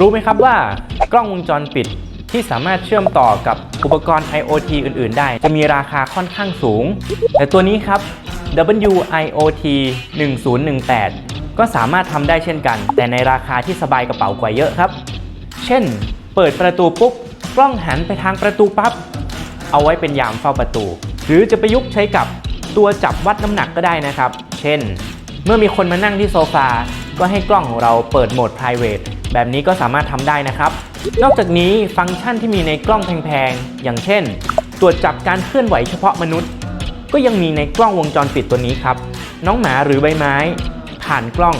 รู้ไหมครับว่ากล้องวงจรปิดที่สามารถเชื่อมต่อกับอุปกรณ์ IoT อื่น ๆ ได้ จะมีราคาค่อนข้างสูง แต่ตัวนี้ครับ WIoT 1018 ก็สามารถทำได้เช่นกัน แต่ในราคาที่สบายกระเป๋ากว่าเยอะครับ เช่น เปิดประตูปุ๊บ กล้องหันไปทางประตูปั๊บ เอาไว้เป็นยามเฝ้าประตู หรือจะประยุกต์ใช้กับตัวจับวัดน้ำหนักก็ได้นะครับ เช่น เมื่อมีคนมานั่งที่โซฟา ก็ให้กล้องของเราเปิดโหมด private แบบนี้ก็สามารถทำได้นะครับ นอกจากนี้ฟังก์ชันที่มีในกล้องแพงๆ อย่างเช่น ตรวจจับการเคลื่อนไหวเฉพาะมนุษย์ ก็ยังมีในกล้องวงจรปิดตัวนี้ครับ น้องหมาหรือใบไม้ ผ่านกล้อง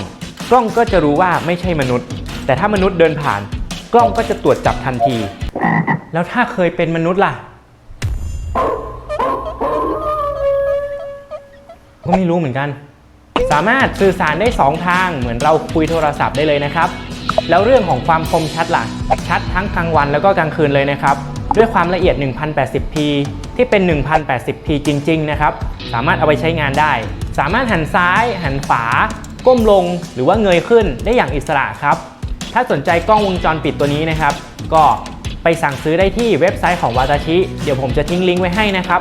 กล้องก็จะรู้ว่าไม่ใช่มนุษย์ แต่ถ้ามนุษย์เดินผ่าน กล้องก็จะตรวจจับทันที แล้วถ้าเคยเป็นมนุษย์ล่ะ ก็ไม่รู้เหมือนกัน สามารถสื่อสารได้ 2 ทางเหมือนเราคุยโทรศัพท์ได้เลยนะครับ แล้วเรื่องของความคมชัดล่ะ ชัดทั้งกลางวันแล้วก็กลางคืนเลยนะครับ ด้วยความละเอียด 1080p ที่เป็น 1080p จริง ๆ นะครับ สามารถเอาไปใช้งานได้ สามารถหันซ้าย หันขวา ก้มลงหรือว่าเงยขึ้นได้อย่างอิสระครับ ถ้าสนใจกล้องวงจรปิดตัวนี้นะครับ ก็ไปสั่งซื้อได้ที่เว็บไซต์ของวาตาชิ เดี๋ยวผมจะทิ้งลิงก์ไว้ให้นะครับ